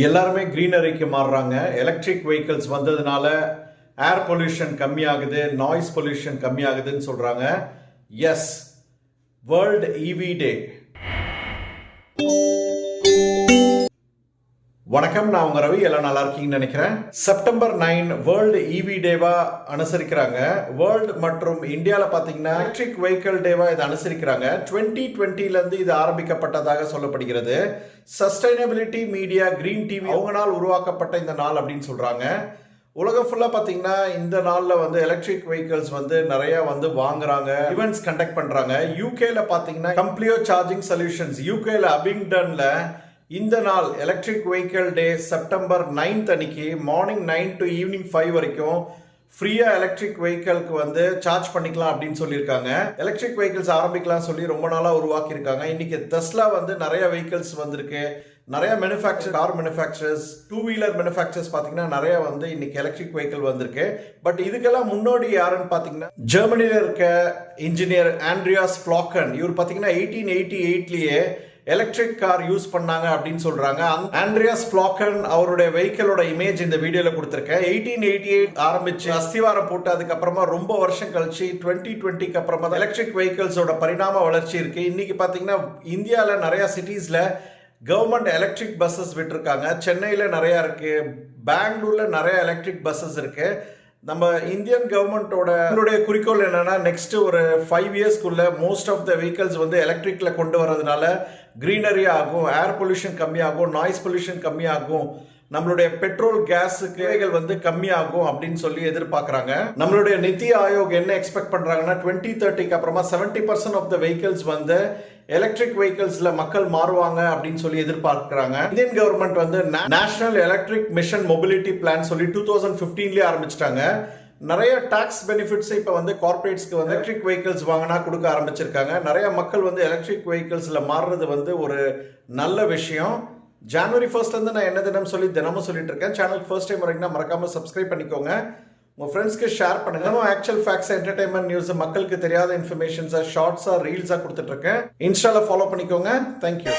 எல்லாருமே க்ரீனரிக்கு மாறுறாங்க. Electric vehicles வந்ததுனால ஏர் பொல்யூஷன் கம்மியாகுது நாய்ஸ் பொல்யூஷன் கம்மியாகுதுன்னு சொல்றாங்க. எஸ் வேர்ல்ட் இவி டே வணக்கம் நான் உங்க ரவி. எல்லாம் நல்லா இருக்கீங்கன்னு நினைக்கிறேன். September nine world EV day அனுசரிக்கிறாங்க. World மற்றும் இந்தியாவில் பார்த்தீங்கன்னா எலக்ட்ரிக் வெஹிக்கிள் டேவா இதை அனுசரிக்கிறாங்க. டுவெண்ட்டி டுவெண்ட்டிலேருந்து இது ஆரம்பிக்கப்பட்டதாக சொல்லப்படுகிறது. சஸ்டைனபிலிட்டி மீடியா கிரீன் டிவி அவங்களால் உருவாக்கப்பட்ட இந்த நாள் அப்படின்னு சொல்றாங்க. உலகம் ஃபுல்லாக பார்த்தீங்கன்னா இந்த நாளில் வந்து எலக்ட்ரிக் வெஹிக்கிள்ஸ் வந்து நிறையா வந்து வாங்குறாங்க. ஈவெண்ட்ஸ் கண்டக்ட் பண்ணுறாங்க யூகேல பார்த்தீங்கன்னா கம்ப்ளியோ சார்ஜிங் சொல்யூஷன்ஸ் யூகேல அபிங்டனில் இந்த நாள் electric vehicle day September ninth அன்னைக்கு morning nine to evening five வரைக்கும் ஃப்ரீயாக எலக்ட்ரிக் வெஹிக்கிள்க்கு வந்து சார்ஜ் பண்ணிக்கலாம் அப்படின்னு சொல்லியிருக்காங்க. எலக்ட்ரிக் வெஹிக்கிள்ஸ் ஆரம்பிக்கலாம் சொல்லி ரொம்ப நாளாக உருவாக்கியிருக்காங்க. இன்னைக்கு தெஸ்லா வந்து நிறைய வெஹிக்கிள்ஸ் வந்திருக்கு. நிறைய manufacture car manufacturers two wheeler manufacturers பார்த்தீங்கன்னா நிறைய வந்து இன்னைக்கு எலக்ட்ரிக் வெஹிக்கிள் வந்திருக்கு. பட் இதுக்கெல்லாம் முன்னோடி யாருன்னு பார்த்தீங்கன்னா ஜெர்மனியில் இருக்க இன்ஜினியர் ஆண்ட்ரியாஸ் ஃப்ளாக்கன் இவர் பார்த்தீங்கன்னா எயிட்டீன் எயிட்டி எயிட்லேயே எலக்ட்ரிக் கார் யூஸ் பண்ணாங்க அப்படின்னு சொல்றாங்க. ஆண்ட்ரியாஸ் ஃபிளாக்கன் அவருடைய வெஹிக்கிளோட இமேஜ் இந்த வீடியோல கொடுத்துருக்கேன். எயிட்டீன் எயிட்டி எயிட் ஆரம்பிச்சு அஸ்திவாரம் போட்டு அதுக்கப்புறமா ரொம்ப வருஷம் கழிச்சு டுவெண்ட்டி டுவெண்ட்டிக்கு அப்புறமா எலக்ட்ரிக் வெஹிக்கிள்ஸோட பரிணாம வளர்ச்சி இருக்கு. இன்னைக்கு பாத்தீங்கன்னா இந்தியாவில் நிறைய சிட்டிஸ்ல கவர்மெண்ட் எலக்ட்ரிக் பஸ்ஸஸ் விட்டுருக்காங்க. சென்னையில் நிறையா இருக்குது பெங்களூரில் நிறைய எலக்ட்ரிக் பஸ்ஸஸ் இருக்குது நம்ம இந்தியன் கவர்மெண்ட்டோட நம்மளுடைய குறிக்கோள் என்னன்னா நெக்ஸ்ட் ஒரு ஃபைவ் இயர்ஸ்க்குள்ள மோஸ்ட் ஆஃப் த வெஹிக்கல்ஸ் வந்து எலக்ட்ரிக்ல கொண்டு வரதுனால greenery ஆகும் ஏர் பொல்யூஷன் கம்மியாகும் நாய்ஸ் பொல்யூஷன் கம்மியாகும் நம்மளுடைய பெட்ரோல் கேஸுக்கு வந்து கம்மியாகும் அப்படின்னு சொல்லி எதிர்பார்க்குறாங்க. நம்மளுடைய நிதி ஆயோக் என்ன எக்ஸ்பெக்ட் பண்ணுறாங்கன்னா டுவெண்ட்டி தேர்ட்டிக்கு அப்புறமா seventy percent of the vehicles வந்து எலக்ட்ரிக் வெஹிக்கிள்ஸ்ல மக்கள் மாறுவாங்க அப்படின்னு சொல்லி எதிர்பார்க்கிறாங்க. இந்தியன் கவர்மெண்ட் வந்து national electric mission mobility plan சொல்லி டூ தௌசண்ட் ஃபிஃப்டீன்லேயே ஆரம்பிச்சிட்டாங்க. நிறைய டாக்ஸ் பெனிஃபிட்ஸ் இப்போ வந்து கார்பரேட்ஸ்க்கு வந்து எலக்ட்ரிக் வெஹிக்கிள்ஸ் வாங்கினா கொடுக்க ஆரம்பிச்சிருக்காங்க. நிறைய மக்கள் வந்து எலக்ட்ரிக் வெஹிக்கிள்ஸில் மாறுறது வந்து ஒரு நல்ல விஷயம். ஜனவரி ஃபர்ஸ்ட்லேருந்து நான் என்ன தினம் சொல்லி தினமும் சொல்லிட்டு இருக்கேன். சேனல் ஃபர்ஸ்ட் டைம் வரீங்கன்னா மறக்காமல் சப்ஸ்கிரைப் பண்ணிக்கோங்க. உங்கள் ஃப்ரெண்ட்ஸ்க்கு ஷேர் பண்ணுங்க. நம்ம ஆக்சுவல் ஃபேக்ட்ஸ் என்டர்டைன்மெண்ட் நியூஸ் மக்களுக்கு தெரியாத இன்ஃபர்மேஷன்ஸாக ஷார்ட்ஸாக ரீல்ஸாக கொடுத்துட்ருக்கேன் இன்ஸ்டாவில் ஃபாலோ பண்ணிக்கோங்க. தேங்க்யூ